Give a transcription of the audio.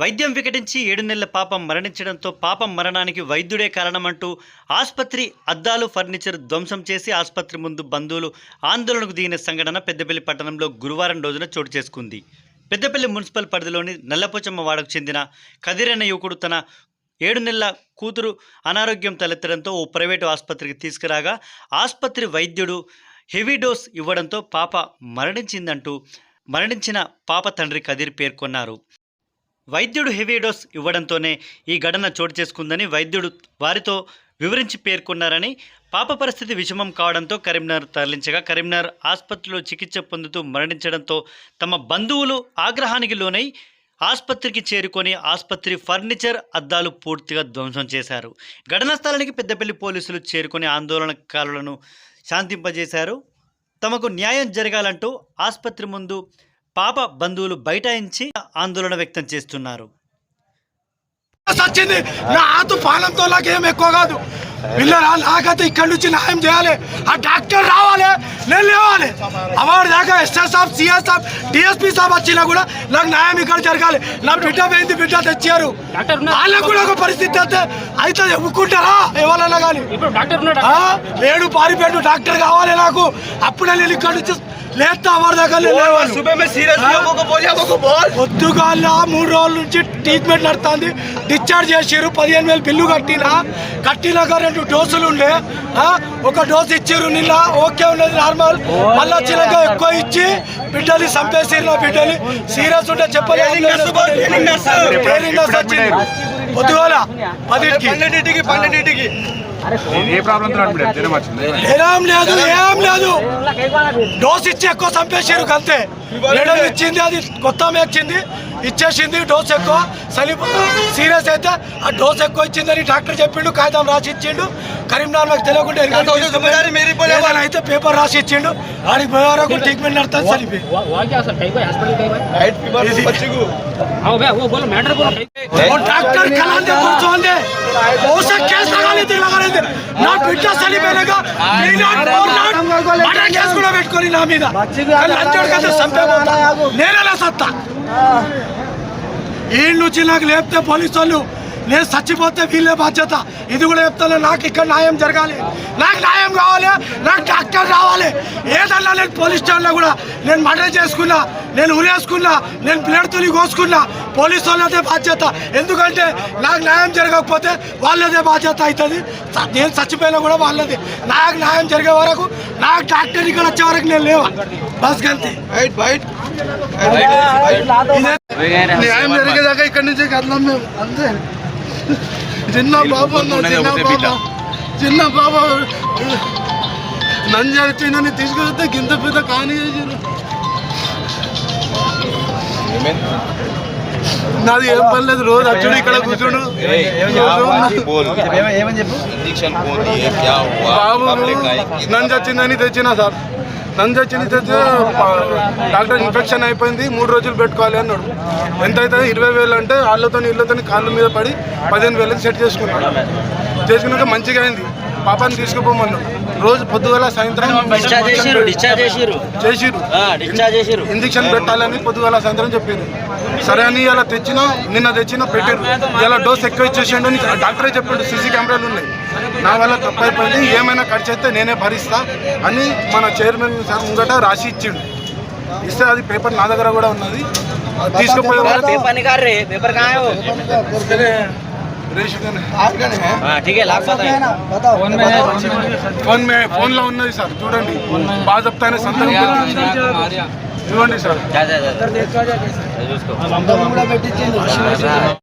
వైద్యం వికటించి ఏడు నెలల పాపం మరణించడంతో పాపం మరణానికి వైద్యుడే కారణమంటూ ఆసుపత్రి అద్దాలు ఫర్నిచర్ ధ్వంసం చేసి ఆసుపత్రి ముందు బంధువులు ఆందోళనకు దిగిన సంఘటన పెద్దపల్లి పట్టణంలో గురువారం రోజున చోటు చేసుకుంది. పెద్దపల్లి మున్సిపల్ పరిధిలోని నల్లపోచమ్మ వాడకు చెందిన కదిరన్న యువకుడు తన ఏడు నెలల కూతురు అనారోగ్యం తలెత్తడంతో ఓ ప్రైవేటు ఆసుపత్రికి తీసుకురాగా ఆసుపత్రి వైద్యుడు హెవీ డోస్ ఇవ్వడంతో పాప మరణించిందంటూ మరణించిన పాప తండ్రి కదిర్ పేర్కొన్నారు. వైద్యుడు హెవీ డోస్ ఇవ్వడంతోనే ఈ ఘటన చోటు చేసుకుందని వైద్యుడు వారితో వివరించి పేర్కొన్నారని పాప పరిస్థితి విషమం కావడంతో కరీంనగర్ తరలించగా కరీంనగర్ ఆసుపత్రిలో చికిత్స పొందుతూ మరణించడంతో తమ బంధువులు ఆగ్రహానికి లోనై ఆసుపత్రికి చేరుకొని ఆసుపత్రి ఫర్నిచర్ అద్దాలు పూర్తిగా ధ్వంసం చేశారు. ఘటనా స్థలానికి పెద్దపల్లి పోలీసులు చేరుకొని ఆందోళనకారులను శాంతింపజేశారు. తమకు న్యాయం జరగాలంటూ ఆసుపత్రి ముందు పాప బంధువులు బైఠాయించి ఆందోళన వ్యక్తం చేస్తున్నారు. వచ్చింది నా ఆతు పానంతో నాకేం ఎక్కువ కాదు. పిల్లరా నాకైతే ఇక్కడి నుంచి న్యాయం చేయాలి. ఆ డాక్టర్ రావాలి. నేను లేవాలి. అవార్డు దాకా ఎస్ఆర్ సాబ్ సిఎస్ సాబ్ డిఎస్పీ సాబ్ వచ్చినా కూడా నాకు న్యాయం ఇక్కడ జరగాలి. నా బిడ్డ పోయింది బిడ్డ తెచ్చారు. వాళ్ళకు కూడా ఒక పరిస్థితి అయితే అయితే ఒప్పుకుంటారా ఎవరన్నా కానీ. ఇప్పుడు డాక్టర్ ఉన్నాడు. ఆ, లేడు పారిపోయాడు. డాక్టర్ కావాలి నాకు. అప్పుడే నేను ఇక్కడ నుంచి లేదు పొద్దుగాల మూడు రోజుల నుంచి ట్రీట్మెంట్ నడుతుంది. డిశ్చార్జ్ చేసారు పదిహేను వేలు బిల్లు కట్టినా. కట్టినాక రెండు డోసులు ఉండే. ఒక డోసు ఇచ్చారు నిన్న ఓకే ఉన్నది నార్మల్ మళ్ళీ చిన్న ఎక్కువ ఇచ్చి బిడ్డలు చంపేసారు నా బిడ్డలు సీరియస్ ఉంటే చెప్పలేదు పొద్దుగాల పన్నెండింటికి పన్నెండింటికి. డోస్ ఇచ్చి ఎక్కువ చంపేసారు అంతే మేడం ఇచ్చింది అది కొత్త వచ్చింది ఇచ్చేసింది డోస్ ఎక్కువ. చలి సీరియస్ అయితే ఆ డోస్ ఎక్కువ ఇచ్చిందని డాక్టర్ చెప్పిండు కాగితం రాసి ఇచ్చిండు. కరీంనగర్ నాకు తెలియకుండా అయితే పేపర్ రాసి ఇచ్చిండు. వాడికి పోయే ట్రీట్మెంట్ నడుతుంది చలిపి డాక్టర్ నా బిడ్డ చనిపోయినాక కేసు కూడా పెట్టుకొని నా మీద. నేనేలా సత్తా. ఈ నుంచి నాకు లేపితే పోలీసు వాళ్ళు నేను చచ్చిపోతే వీళ్ళే బాధ్యత. ఇది కూడా చెప్తాను నాకు ఇక్కడ న్యాయం జరగాలి. నాకు న్యాయం కావాలి నాకు డాక్టర్ కావాలి ఏదన్నా నేను పోలీస్ స్టేషన్లో కూడా నేను మర్డర్ చేసుకున్నా నేను ఉరేసుకున్నా నేను బ్లడ్ తుని కోసుకున్నా పోలీసు వాళ్ళదే బాధ్యత. ఎందుకంటే నాకు న్యాయం జరగకపోతే వాళ్ళదే బాధ్యత అవుతుంది. నేను చచ్చిపోయినా కూడా వాళ్ళది. నాకు న్యాయం జరిగే వరకు నాకు డాక్టర్ ఇక్కడ వచ్చే వరకు నేను లేవా? బస్ గంతి. న్యాయం జరిగేదాకా ఇక్కడి నుంచి కదలం మేము. అంతే. చిన్న బాబు చిన్న బాబు. చిన్న చిన్నని తీసుకొస్తే గింత పెద్ద కాని చేసారు నాది ఏం పర్లేదు రోజు అచ్చుడు ఇక్కడ కూర్చోడు. బాబు నన్ను చిన్నని తెచ్చినా సార్. నంజ తెచ్చి డాక్టర్ ఇన్ఫెక్షన్ అయిపోయింది మూడు రోజులు పెట్టుకోవాలి అన్నాడు. ఎంత అవుతుంది? ఇరవై వేలు అంటే వాళ్ళతో ఇళ్ళతో కాళ్ళ మీద పడి పదిహేను వేలకు సెట్ చేసుకున్నాడు. చేసుకున్నాక మంచిగా అయింది. పాపాన్ని తీసుకుపోమన్నాడు. రోజు పొద్దుగల సాయంత్రం చేసిరు ఇంజక్షన్ పెట్టాలని పొద్దుగల సాయంత్రం చెప్పారు. సరే అని ఇలా తెచ్చిన నిన్న తెచ్చిన పెట్టారు. ఇలా డోస్ ఎక్కువ ఇచ్చేసిండు అని డాక్టరే చెప్పిండు. సీసీ కెమెరాలు ఉన్నాయి. నా వల్ల తప్పైపోయింది. ఏమైనా ఖర్చు అయితే నేనే భరిస్తా అని మన చైర్మన్ సార్ ముంగట రాసి ఇచ్చిండు. ఇస్తే అది పేపర్ నా దగ్గర కూడా ఉన్నది. తీసుకుపోయి ఫోన్లో ఉన్నది సార్ చూడండి. బాగా చెప్తానే చూడండి సార్.